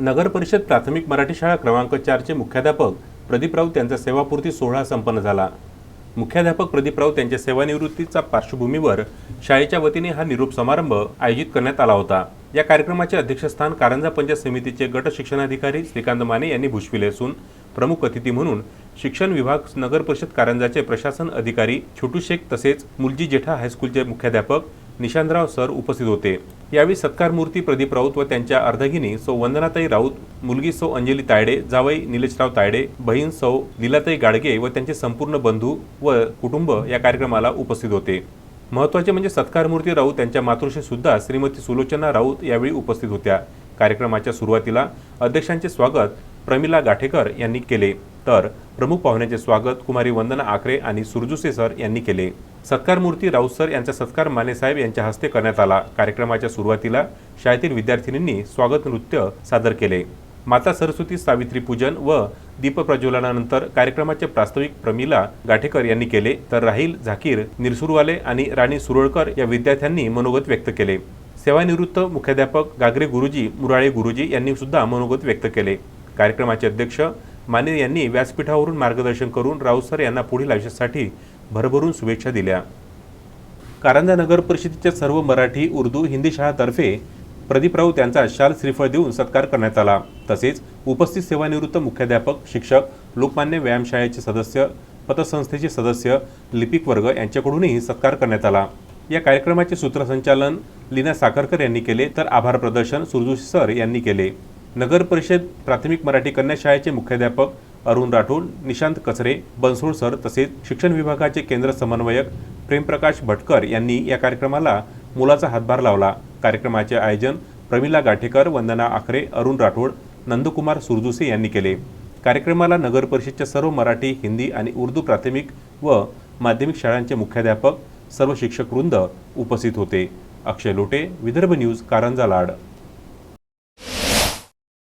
नगर परिषद प्राथमिक मराठी शाळा क्रमांक चारचे मुख्याध्यापक प्रदीप राऊत यांचा सेवापूर्ती सोहळा संपन्न झाला. मुख्याध्यापक प्रदीप राऊत यांच्या सेवानिवृत्तीचा पार्श्वभूमीवर शाळेच्या वतीने हा निरोप समारंभ आयोजित करण्यात आला होता. या कार्यक्रमाचे अध्यक्षस्थान कारंजा पंचायत समितीचे गट शिक्षणाधिकारी श्रीकांत माने यांनी भूषविले असून प्रमुख अतिथी म्हणून शिक्षण विभाग नगर परिषद कारंजाचे प्रशासन अधिकारी छोटू शेख तसेच मुलजी जेठा हायस्कूलचे मुख्याध्यापक निशांतराव सर उपस्थित होते. यावेळी सत्कारमूर्ती प्रदीप राऊत व त्यांच्या अर्धगिनी सौ वंदनाताई राऊत मुलगी सौ अंजली तायडे जावई निलेशराव तायडे बहीण सौ लीलाताई गाडगे व त्यांचे संपूर्ण बंधू व कुटुंब या कार्यक्रमाला उपस्थित होते. महत्त्वाचे म्हणजे सत्कारमूर्ती राऊत त्यांच्या मातृशी सुद्धा श्रीमती सुलोचना राऊत यावेळी उपस्थित होत्या. कार्यक्रमाच्या सुरुवातीला अध्यक्षांचे स्वागत प्रमिला गाठेकर यांनी केले. तर प्रमुख पाहुण्यांचे स्वागत कुमारी वंदना आखरे आणि सुरजुसे सर यांनी केले. सत्कार मूर्ती राऊत सर यांचा सत्कार मानेसाहेब यांच्या हस्ते करण्यात आला. कार्यक्रमाच्या सुरुवातीला शाळेतील विद्यार्थिनींनी स्वागत नृत्य सादर केले. माता सरस्वती सावित्री पूजन व दीपप्रज्वलनानंतर कार्यक्रमाचे प्रास्ताविक प्रमिला गाठेकर यांनी केले. तर राहील झाकीर निरसुरवाले आणि राणी सुरळकर या विद्यार्थ्यांनी मनोगत व्यक्त केले. सेवानिवृत्त मुख्याध्यापक गागरे गुरुजी मुराळे गुरुजी यांनी सुद्धा मनोगत व्यक्त केले. कार्यक्रमाचे अध्यक्ष माने यांनी व्यासपीठावरून मार्गदर्शन करून राऊत सर यांना पुढील आयुष्यासाठी भरभरून शुभेच्छा दिल्या. कारंजा नगर परिषदेच्या सर्व मराठी उर्दू हिंदी शाळातर्फे प्रदीप राऊत यांचा शाल श्रीफळ देऊन सत्कार करण्यात आला. तसेच उपस्थित सेवानिवृत्त मुख्याध्यापक शिक्षक लोकमान्य व्यायामशाळेचे सदस्य पतसंस्थेचे सदस्य लिपिक वर्ग यांच्याकडूनही सत्कार करण्यात आला. या कार्यक्रमाचे सूत्रसंचालन लीना साखरकर यांनी केले तर आभार प्रदर्शन सुरजोशी सर यांनी केले. नगर परिषद प्राथमिक मराठी कन्या शाळेचे मुख्याध्यापक अरुण राठोड निशांत कचरे बनसोड सर तसेच शिक्षण विभागाचे केंद्र समन्वयक प्रेमप्रकाश भटकर यांनी या कार्यक्रमाला मुलाचा हातभार लावला. कार्यक्रमाचे आयोजन प्रमिला गाठेकर वंदना आखरे अरुण राठोड नंदकुमार सुरजुसे यांनी केले. कार्यक्रमाला नगर परिषदच्या सर्व मराठी हिंदी आणि उर्दू प्राथमिक व माध्यमिक शाळांचे मुख्याध्यापक सर्व शिक्षक वृंद उपस्थित होते. अक्षय लोटे विदर्भ न्यूज कारंजा लाड.